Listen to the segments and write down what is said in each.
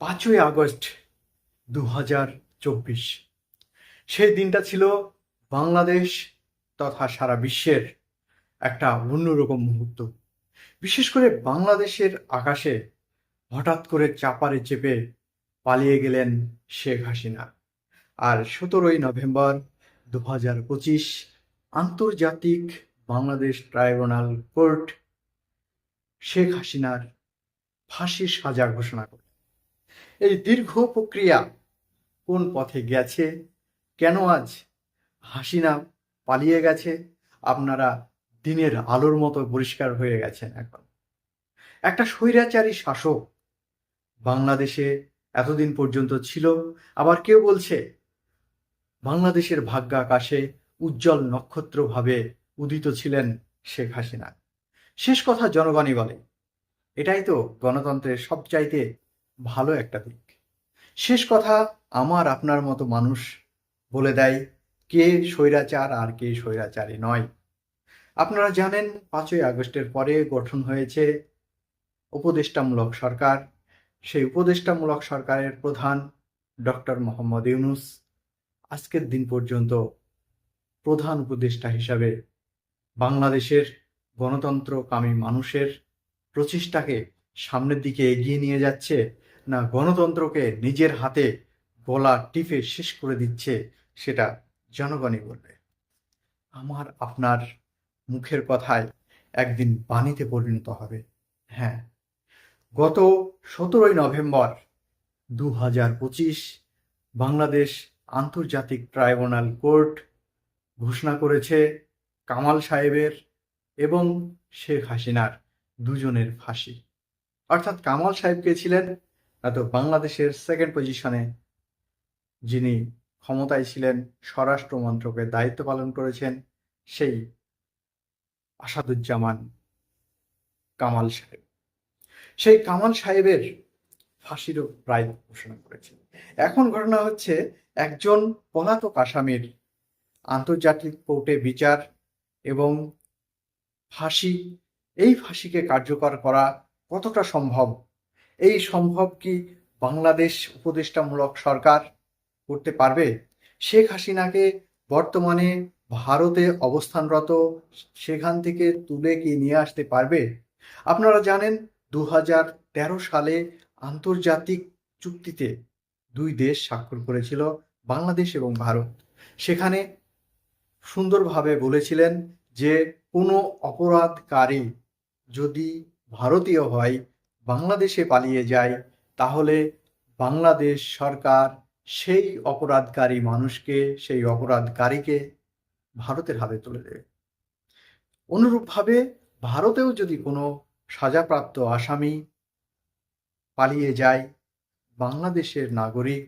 পাঁচই আগস্ট দু হাজার চব্বিশ। সেই দিনটা ছিল বাংলাদেশ তথা সারা বিশ্বের একটা অন্যরকম মুহূর্ত। বিশেষ করে বাংলাদেশের আকাশে হঠাৎ করে চাপারে চেপে পালিয়ে গেলেন শেখ হাসিনা। আর সতেরোই নভেম্বর দু হাজার পঁচিশ আন্তর্জাতিক বাংলাদেশ ট্রাইব্যুনাল কোর্ট শেখ হাসিনার ফাঁসির সাজা ঘোষণা করে এই দীর্ঘ প্রক্রিয়া কোন পথে গেছে? কেন আজ হাসিনা পালিয়ে গেছে? আপনারা দিনের আলোর মতো পরিষ্কার হয়ে গেছেন এখন। একটা স্বৈরাচারী শাসক বাংলাদেশে এতদিন পর্যন্ত ছিল, আবার কেউ বলছে বাংলাদেশের ভাগ্য আকাশে উজ্জ্বল নক্ষত্রভাবে উদিত ছিলেন শেখ হাসিনা। শেষ কথা জনগণই বলে। এটাই তো গণতন্ত্রের সবচাইতে ভালো একটা দিক। শেষ কথা, আমার আপনার মতো মানুষ বলে দেয়, কে স্বৈরাচার আর কে স্বৈরাচারী নয়। আপনারা জানেন, পাঁচই আগস্টের পরে গঠন হয়েছে উপদেষ্টামূলক সরকার। সেই উপদেষ্টামূলক সরকারের প্রধান ডক্টর মোহাম্মদ ইউনুস আজকের দিন পর্যন্ত প্রধান উপদেষ্টা হিসাবে বাংলাদেশের গণতন্ত্রকামী মানুষের প্রচেষ্টাকে সামনের দিকে এগিয়ে নিয়ে যাচ্ছে। না গণতন্ত্রকে নিজের হাতে গলা টিপে শেষ করে দিচ্ছে সেটা জনগণই বলবে। আমার, আপনার মুখের কথায় একদিন বাণীতে পরিণত হবে। হ্যাঁ গত সতেরোই নভেম্বর দু হাজার পঁচিশ বাংলাদেশ আন্তর্জাতিক ট্রাইব্যুনাল কোর্ট ঘোষণা করেছে কামাল সাহেবের এবং শেখ হাসিনার দুজনের ফাঁসি। অর্থাৎ কামাল সাহেবকে ছিলেন তো বাংলাদেশের সেকেন্ড পজিশনে যিনি ক্ষমতায় ছিলেন, স্বরাষ্ট্র মন্ত্রকের দায়িত্ব পালন করেছেন, সেই আসাদুজ্জামান কামাল সাহেব। সেই কামাল সাহেবের ফাঁসিরও রায় ঘোষণা করেছে এখন ঘটনা হচ্ছে, একজন পলাতক আসামির আন্তর্জাতিক কোর্টে বিচার এবং ফাঁসি, এই ফাঁসিকে কার্যকর করা কতটা সম্ভব এই সম্ভব কি বাংলাদেশ উপদেষ্টামূলক সরকার করতে পারবে? শেখ হাসিনাকে বর্তমানে ভারতে অবস্থানরত সেখান থেকে তুলে কি নিয়ে আসতে পারবে? আপনারা জানেন দু সালে আন্তর্জাতিক চুক্তিতে দুই দেশ স্বাক্ষর করেছিল, বাংলাদেশ এবং ভারত। সেখানে সুন্দরভাবে বলেছিলেন যে, কোনো অপরাধকারী যদি ভারতীয় হয় বাংলাদেশে পালিয়ে যায়, তাহলে বাংলাদেশ সরকার সেই অপরাধকারী মানুষকে, সেই অপরাধকারীকে ভারতের হাতে তুলে দেবে। অনুরূপভাবে ভারতেও যদি কোনো সাজাপ্রাপ্ত আসামি পালিয়ে যায়, বাংলাদেশের নাগরিক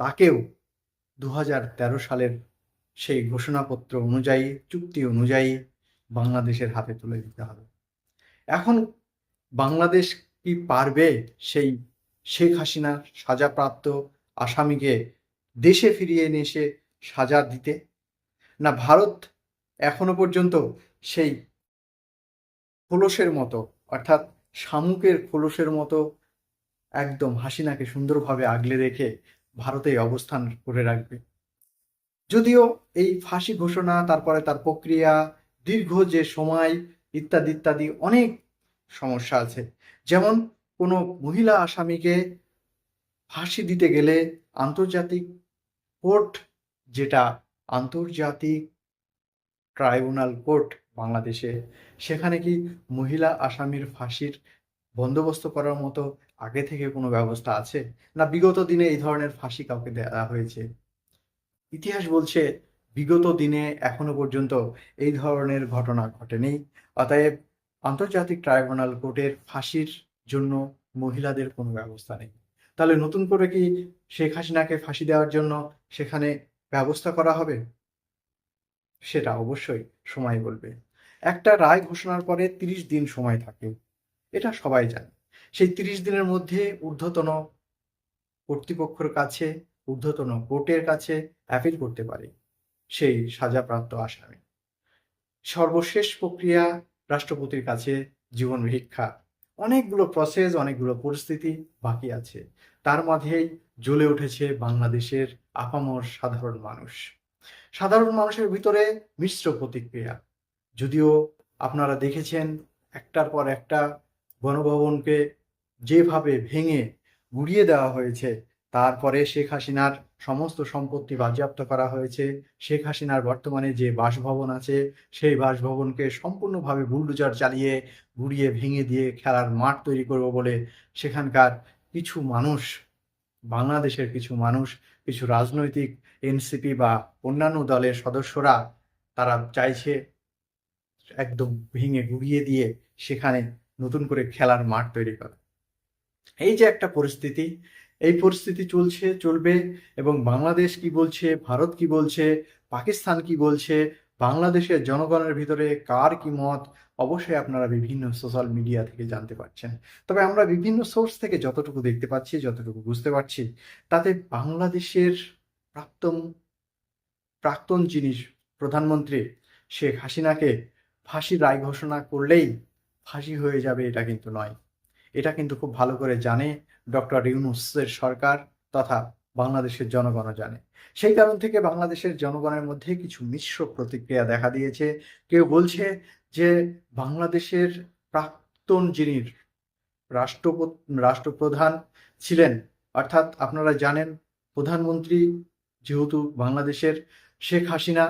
তাকেও দু সালের সেই ঘোষণাপত্র অনুযায়ী, চুক্তি অনুযায়ী বাংলাদেশের হাতে তুলে দিতে হবে। এখন বাংলাদেশ কি পারবে সেই শেখ হাসিনার সাজাপ্রাপ্ত আসামিকে দেশে ফিরিয়ে এনে এসে সাজা দিতে? না ভারত এখনও পর্যন্ত সেই খোলসের মতো, অর্থাৎ শামুকের খোলসের মতো একদম হাসিনাকে সুন্দরভাবে আগলে রেখে ভারতে অবস্থান করে রাখবে? যদিও এই ফাঁসি ঘোষণা, তারপরে তার প্রক্রিয়া, দীর্ঘ যে সময়, ইত্যাদি ইত্যাদি অনেক সমস্যা আছে। যেমন কোনো মহিলা আসামিকে ফাঁসি দিতে গেলে আন্তর্জাতিক কোর্ট, যেটা আন্তর্জাতিক ট্রাইব্যুনাল কোর্ট বাংলাদেশে, সেখানে কি মহিলা আসামির ফাঁসির বন্দোবস্ত করার মতো আগে থেকে কোনো ব্যবস্থা আছে? না বিগত দিনে এই ধরনের ফাঁসি কাউকে দেওয়া হয়েছে? ইতিহাস বলছে বিগত দিনে এখনও পর্যন্ত এই ধরনের ঘটনা ঘটেনি। অতএব আন্তর্জাতিক ট্রাইব্যুনাল কোর্টের ফাঁসির জন্য মহিলাদের কোনো ব্যবস্থা নেই। তাহলে নতুন করে কি শেখ হাসিনাকে ফাঁসি দেওয়ার জন্য সেখানে ব্যবস্থা করা হবে? সেটা অবশ্যই সময় বলবে। একটা রায় ঘোষণার পরে তিরিশ দিন সময় থাকে। এটা সবাই জানে। সেই তিরিশ দিনের মধ্যে ঊর্ধ্বতন কর্তৃপক্ষের কাছে, ঊর্ধ্বতন কোর্টের কাছে অ্যাপিল করতে পারে। সেই সাজাপ্রাপ্ত আসামি। সর্বশেষ প্রক্রিয়া রাষ্ট্রপতির কাছে জীবন ভিক্ষা। অনেকগুলো প্রসেস অনেকগুলো পরিস্থিতি বাকি আছে। তার মাঝেই জ্বলে উঠেছে বাংলাদেশের আপামর সাধারণ মানুষ। সাধারণ মানুষের ভিতরে মিশ্র প্রতিক্রিয়া। যদিও আপনারা দেখেছেন একটার পর একটা গণভবনকে যেভাবে ভেঙে গুড়িয়ে দেওয়া হয়েছে, তারপরে শেখ হাসিনার সমস্ত সম্পত্তি বাজেয়াপ্ত করা হয়েছে। শেখ হাসিনার বর্তমানে যে বাসভবন আছে, সেই বাসভবনকে সম্পূর্ণভাবে বুলডোজার চালিয়ে, গুড়িয়ে, ভেঙে দিয়ে খেলার মাঠ তৈরি করব বলে সেখানকার কিছু মানুষ, বাংলাদেশের কিছু মানুষ, কিছু রাজনৈতিক এনসিপি বা অন্যান্য দলের সদস্যরা, তারা চাইছে একদম ভেঙে গুড়িয়ে দিয়ে সেখানে নতুন করে খেলার মাঠ তৈরি করা। এই যে একটা পরিস্থিতি এই পরিস্থিতি চলছে, চলবে এবং বাংলাদেশ কি বলছে, ভারত কি বলছে, পাকিস্তান কি বলছে, বাংলাদেশের জনগণের ভিতরে কার কি মত, অবশ্যই আপনারা বিভিন্ন সোশ্যাল মিডিয়া থেকে জানতে পারছেন। তবে আমরা বিভিন্ন সোর্স থেকে যতটুকু দেখতে পাচ্ছি, যতটুকু বুঝতে পারছি, তাতে বাংলাদেশের প্রাক্তন প্রাক্তন যিনি প্রধানমন্ত্রী শেখ হাসিনাকে ফাঁসির রায় ঘোষণা করলেই ফাঁসি হয়ে যাবে এটা কিন্তু নয়। এটা কিন্তু খুব ভালো করে জানে ডক্টর ইউনুসের সরকার তথা বাংলাদেশের জনগণও জানে। সেই কারণ থেকে বাংলাদেশের জনগণের মধ্যে কিছু মিশ্র প্রতিক্রিয়া দেখা দিয়েছে। কেউ বলছে যে বাংলাদেশের প্রাক্তন যিনি রাষ্ট্রপ রাষ্ট্রপ্রধান ছিলেন, অর্থাৎ আপনারা জানেন প্রধানমন্ত্রী যেহেতু বাংলাদেশের শেখ হাসিনা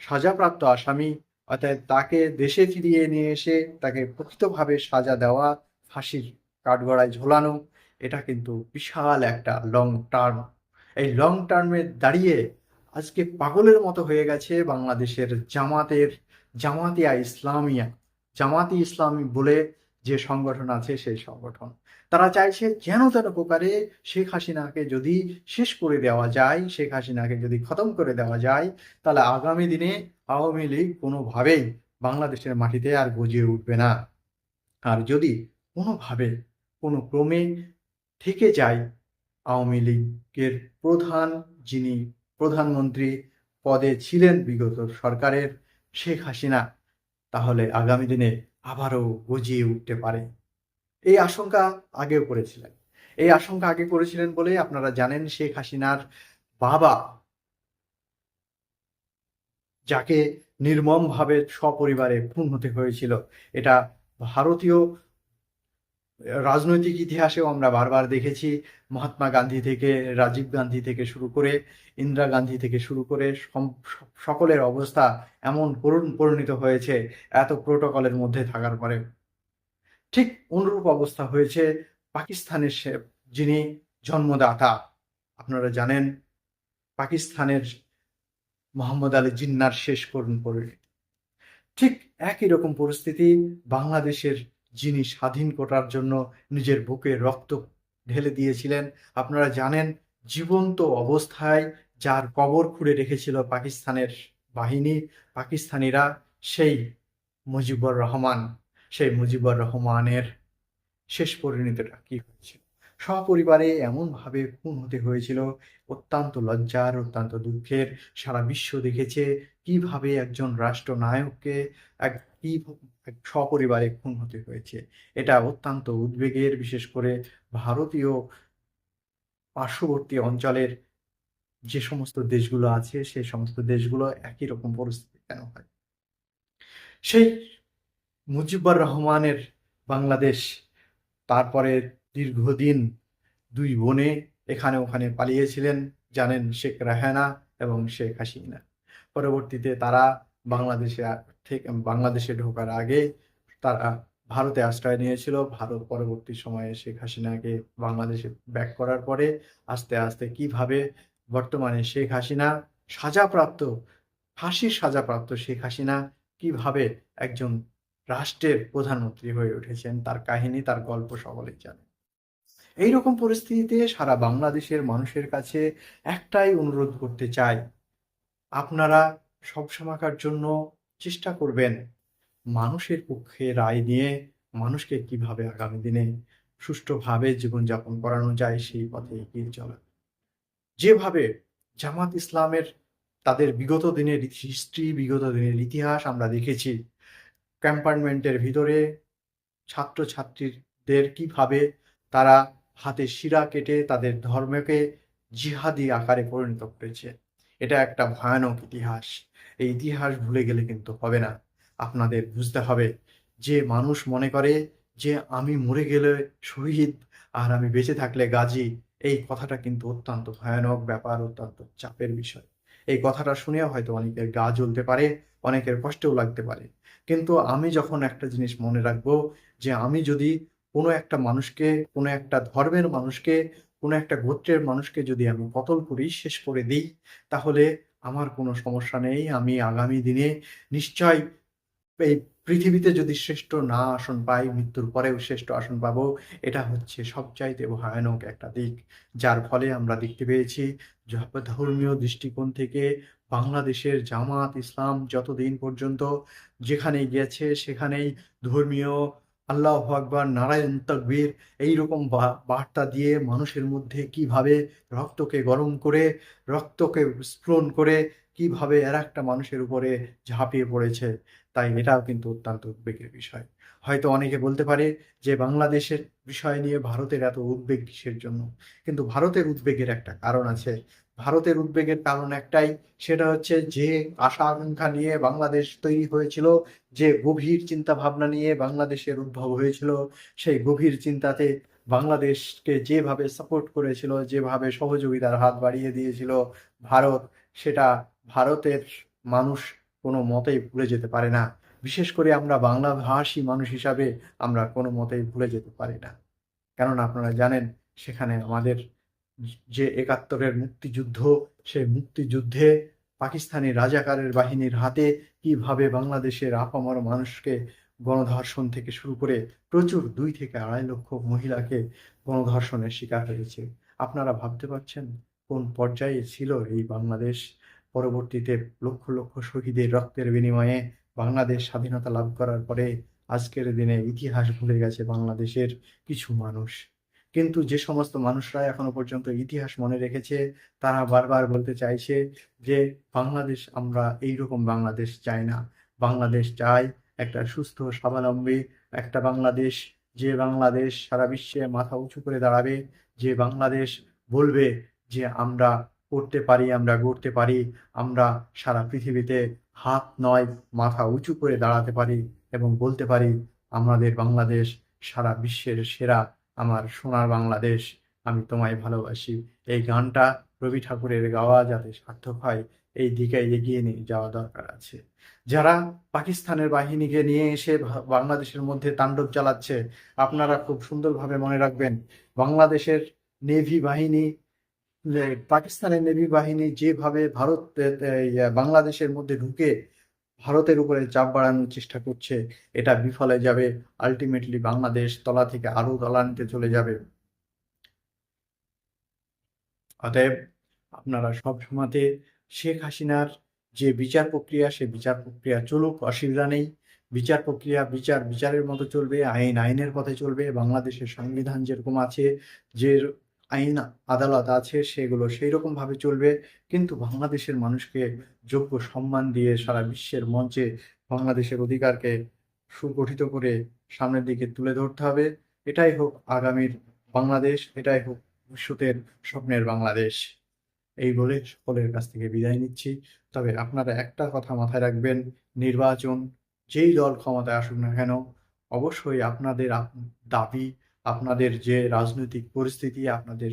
সাজাপ্রাপ্ত আসামি অর্থাৎ তাকে দেশে ফিরিয়ে নিয়ে এসে তাকে প্রকৃতভাবে সাজা দেওয়া ফাঁসির কাঠগড়ায় ঝোলানো, এটা কিন্তু বিশাল একটা লং টার্ম এই লং টার্মে দাঁড়িয়ে আজকে পাগলের মতো হয়ে গেছে বাংলাদেশের জামাতের, জামাতিয়া ইসলামিয়া। জামাতি ইসলামী বলে যে সংগঠন আছে সেই সংগঠন। তারা চাইছে যেন তেন প্রকারে শেখ হাসিনাকে যদি শেষ করে দেওয়া যায়, শেখ হাসিনাকে যদি খতম করে দেওয়া যায়, তাহলে আগামী দিনে আওয়ামী লীগ কোনোভাবেই বাংলাদেশের মাটিতে আর গজিয়ে উঠবে না। আর যদি কোনোভাবে কোনো ক্রমে থেকে যায় আওয়ামী লীগের প্রধান যিনি প্রধানমন্ত্রী পদে ছিলেন বিগত সরকারের শেখ হাসিনা, তাহলে আগামী দিনে আবারও গজিয়ে উঠতে পারে। এই আশঙ্কা আগেও করেছিলেন। এই আশঙ্কা আগে করেছিলেন বলে আপনারা জানেন শেখ হাসিনার বাবা যাকে নির্মমভাবে সপরিবারে খুন হতে হয়েছিল, এটা ভারতীয় রাজনৈতিক ইতিহাসেও আমরা বারবার দেখেছি মহাত্মা গান্ধী থেকে, রাজীব গান্ধী থেকে শুরু করে, ইন্দিরা গান্ধী থেকে শুরু করে সকলের অবস্থা এমন করুণ পরিণত হয়েছে, এত প্রোটোকলের মধ্যে থাকার পরে। ঠিক অনুরূপ অবস্থা হয়েছে পাকিস্তানের যিনি জন্মদাতা। আপনারা জানেন, পাকিস্তানের মোহাম্মদ আলী জিন্নার শেষ করুণ পরিণতি ঠিক একই রকম পরিস্থিতি বাংলাদেশের যিনি স্বাধীন করার জন্য নিজের বুকে রক্ত ঢেলে দিয়েছিলেন। আপনারা জানেন, জীবন্ত অবস্থায় যার কবর খুঁড়ে রেখেছিল পাকিস্তানের বাহিনী, পাকিস্তানিরা সেই মুজিবুর রহমান। সেই মুজিবুর রহমানের শেষ পরিণতিটা কি হয়েছিল? সপরিবারে এমনভাবে খুন হতে হয়েছিল, অত্যন্ত লজ্জার, অত্যন্ত দুঃখের। সারা বিশ্ব দেখেছে কীভাবে একজন রাষ্ট্রনায়ককে এক সপরিবারে খুন হতে হয়েছে। এটা অত্যন্ত উদ্বেগের, বিশেষ করে ভারতীয় পার্শ্ববর্তী অঞ্চলের যে সমস্ত দেশগুলো আছে, সেই সমস্ত দেশগুলো একই রকম পরিস্থিতি কেন হয়? সেই মুজিবুর রহমানের বাংলাদেশ, তারপরে দীর্ঘদিন দুই বোনে এখানে ওখানে পালিয়েছিলেন, জানেন শেখ রাহানা এবং শেখ হাসিনা। পরবর্তীতে তারা বাংলাদেশে থেকে বাংলাদেশে ঢোকার আগে তারা ভারতে আশ্রয় নিয়েছিল। ভারত পরবর্তী সময়ে শেখ হাসিনাকে বাংলাদেশে ব্যাক করার পরে আস্তে আস্তে কীভাবে বর্তমানে শেখ হাসিনা সাজাপ্রাপ্ত, ফাঁসির সাজাপ্রাপ্ত শেখ হাসিনা কীভাবে একজন রাষ্ট্রের প্রধানমন্ত্রী হয়ে উঠেছেন তার কাহিনী, তার গল্প সকলেই জানে। এইরকম পরিস্থিতিতে সারা বাংলাদেশের মানুষের কাছে একটাই অনুরোধ করতে চাই, আপনারা সবসময়কার জন্য চেষ্টা করবেন। মানুষের পক্ষে রায় নিয়ে মানুষকে কীভাবে আগামী দিনে সুষ্ঠুভাবে জীবনযাপন করানো যায় সেই পথে এগিয়ে চলা। যেভাবে জামাত ইসলামের তাদের বিগত দিনের হিস্ট্রি বিগত দিনের ইতিহাস আমরা দেখেছি, ক্যাম্পার্টমেন্টের ভিতরে ছাত্রছাত্রীর মুসলিমদের কীভাবে তারা হাতে শিরা কেটে তাদের ধর্মকে জিহাদি আকারে পরিণত করেছে, এটা একটা ভয়ানক ইতিহাস। এই ইতিহাস ভুলে গেলে কিন্তু হবে না। আপনাদের বুঝতে হবে যে মানুষ মনে করে যে আমি মরে গেলে শহীদ আর আমি বেঁচে থাকলে গাজী, এই কথাটা কিন্তু অত্যন্ত ভয়ানক ব্যাপার, অত্যন্ত চাপের বিষয়। এই কথাটা শুনেও হয়তো অনেকের গা জ্বলতে পারে, অনেকের কষ্টও লাগতে পারে। কিন্তু আমি যখন একটা জিনিস মনে রাখব যে আমি যদি কোনো একটা মানুষকে, কোনো একটা ধর্মের মানুষকে, কোনো একটা গোত্রের মানুষকে যদি আমি কতল করি, শেষ করে দিই, তাহলে আমার কোনো সমস্যা নেই, আমি আগামী দিনে নিশ্চয় এই পৃথিবীতে যদি শ্রেষ্ঠ না আসন পাই, মৃত্যুর পরেও শ্রেষ্ঠ আসন পাবো, এটা হচ্ছে সবচাইতে ভয়ানক একটা দিক। যার ফলে আমরা দেখতে পেয়েছি ধর্মীয় দৃষ্টিকোণ থেকে বাংলাদেশের জামাত ইসলাম যতদিন পর্যন্ত যেখানে গেছে সেখানেই ধর্মীয় আল্লাহ আকবর, নারায়ণ তকবীর, এইরকম বার্তা দিয়ে মানুষের মধ্যে কীভাবে রক্তকে গরম করে, রক্তকে স্ফুরণ করে, কীভাবে আর একটা মানুষের উপরে ঝাঁপিয়ে পড়েছে, তাই এটাও কিন্তু অত্যন্ত উদ্বেগের বিষয়। হয়তো অনেকে বলতে পারে যে বাংলাদেশের বিষয় নিয়ে ভারতের এত উদ্বেগ কিসের জন্য? কিন্তু ভারতের উদ্বেগের একটা কারণ আছে। ভারতের উদ্বেগের কারণ একটাই, সেটা হচ্ছে যে আশা আকাঙ্ক্ষা নিয়ে বাংলাদেশ তৈরি হয়েছিল, যে গভীর চিন্তা ভাবনা নিয়ে বাংলাদেশের উদ্ভব হয়েছিল, সেই গভীর চিন্তাতে বাংলাদেশকে যেভাবে সাপোর্ট করেছিল, যেভাবে সহযোগিতার হাত বাড়িয়ে দিয়েছিল, ভারত, সেটা ভারতের মানুষ কোনো মতেই ভুলে যেতে পারে না। বিশেষ করে আমরা বাংলা ভাষী মানুষ হিসাবে আমরা কোনো মতেই ভুলে যেতে পারি না। কেননা আপনারা জানেন, সেখানে আমাদের যে একাত্তরের মুক্তিযুদ্ধ, সেই মুক্তিযুদ্ধে পাকিস্তানি রাজাকারের বাহিনীর হাতে কীভাবে বাংলাদেশের আপামর মানুষকে গণধর্ষণ থেকে শুরু করে প্রচুর দুই থেকে আড়াই লক্ষ মহিলাকে গণধর্ষণের শিকার হয়েছে। আপনারা ভাবতে পারছেন কোন পর্যায়ে ছিল এই বাংলাদেশ? পরবর্তীতে লক্ষ লক্ষ শহীদের রক্তের বিনিময়ে বাংলাদেশ স্বাধীনতা লাভ করার পরে আজকের দিনে ইতিহাস ভুলে গেছে বাংলাদেশের কিছু মানুষ। কিন্তু যে সমস্ত মানুষরা এখনও পর্যন্ত ইতিহাস মনে রেখেছে, তারা বারবার বলতে চাইছে যে, বাংলাদেশ, আমরা এইরকম বাংলাদেশ চাই না। বাংলাদেশ চাই একটা সুস্থ, স্বাবলম্বী, একটা বাংলাদেশ। যে বাংলাদেশ সারা বিশ্বে মাথা উঁচু করে দাঁড়াবে, যে বাংলাদেশ বলবে যে, আমরা করতে পারি, আমরা গড়তে পারি, আমরা সারা পৃথিবীতে হাত নয়, মাথা উঁচু করে দাঁড়াতে পারি এবং বলতে পারি, আমাদের বাংলাদেশ, সারা বিশ্বের সেরা, আমার সোনার বাংলাদেশ, আমি তোমায় ভালোবাসি। এই গানটা রবি ঠাকুরের গাওয়া যাতে সার্থক হয়, এই দিকে এগিয়ে নিয়ে যাওয়া দরকার আছে। যারা পাকিস্তানের বাহিনীকে নিয়ে এসে বাংলাদেশের মধ্যে তাণ্ডব চালাচ্ছে, আপনারা খুব সুন্দরভাবে মনে রাখবেন, বাংলাদেশের নেভি বাহিনী যে পাকিস্তানের নেভি বাহিনী যেভাবে ভারত বাংলাদেশের মধ্যে ঢুকে ভারতের উপরে চাপ বাড়ানোর চেষ্টা করছে, এটা বিফলে যাবে। আলটিমেটলি বাংলাদেশ তলা থেকে আরও তলানিতে চলে যাবে। অতএব আপনারা সব সময়তে শেখ হাসিনার যে বিচার প্রক্রিয়া, সে বিচার প্রক্রিয়া চলুক, অসুবিধা নেই। বিচার প্রক্রিয়া, বিচার, বিচারের মতো চলবে, আইন, আইনের পথে চলবে। বাংলাদেশের সংবিধান যেরকম আছে, যে আইন, আদালত আছে, সেগুলো সেই রকম ভাবে চলবে। কিন্তু বাংলাদেশের মানুষকে যোগ্য সম্মান দিয়ে সারা বিশ্বের মঞ্চে বাংলাদেশের অধিকারকে সুগঠিত করে সামনের দিকে তুলে ধরতে হবে। এটাই হোক আগামীর বাংলাদেশ, এটাই হোক ভবিষ্যতের স্বপ্নের বাংলাদেশ। এই বলে সকলের কাছ থেকে বিদায় নিচ্ছি। তবে আপনারা একটা কথা মাথায় রাখবেন, নির্বাচন যেই দল ক্ষমতায় আসুক না কেন, অবশ্যই আপনাদের দাবি আপনাদের যে রাজনৈতিক পরিস্থিতি, আপনাদের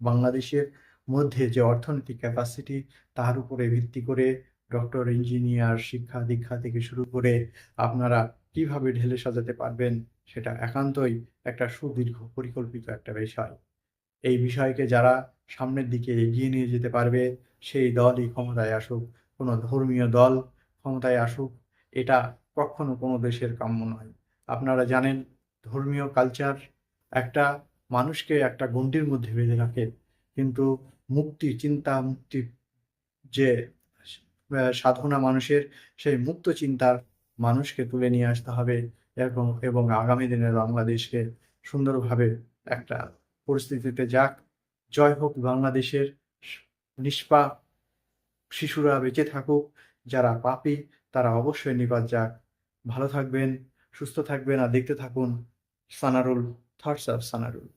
বাংলাদেশের মধ্যে যে অর্থনৈতিক ক্যাপাসিটি তার উপরে ভিত্তি করে ডক্টর ইঞ্জিনিয়ার শিক্ষা দীক্ষা থেকে শুরু করে আপনারা কীভাবে ঢেলে সাজাতে পারবেন, সেটা একান্তই একটা সুদীর্ঘ পরিকল্পিত একটা বিষয়। এই বিষয়কে যারা সামনের দিকে এগিয়ে নিয়ে যেতে পারবে, সেই দলই ক্ষমতায় আসুক, কোনো ধর্মীয় দল ক্ষমতায় আসুক, এটা কখনো কোনো দেশের কাম্য নয়। আপনারা জানেন ধর্মীয় কালচার একটা মানুষকে একটা গণ্ডির মধ্যে বেঁধে রাখে। কিন্তু মুক্তি, চিন্তা, মুক্তি যে সাধনা মানুষের, সেই মুক্ত চিন্তার মানুষকে তুলে নিয়ে আসতে হবে এবং এবং আগামী দিনের বাংলাদেশকে সুন্দরভাবে একটা পরিস্থিতিতে যাক। জয় হোক বাংলাদেশের নিষ্পাপ শিশুরা বেঁচে থাকুক, যারা পাপি তারা অবশ্যই নিপাত যাক। ভালো থাকবেন, সুস্থ থাকবেন আর দেখতে থাকুন। Sanarul third of Sanarul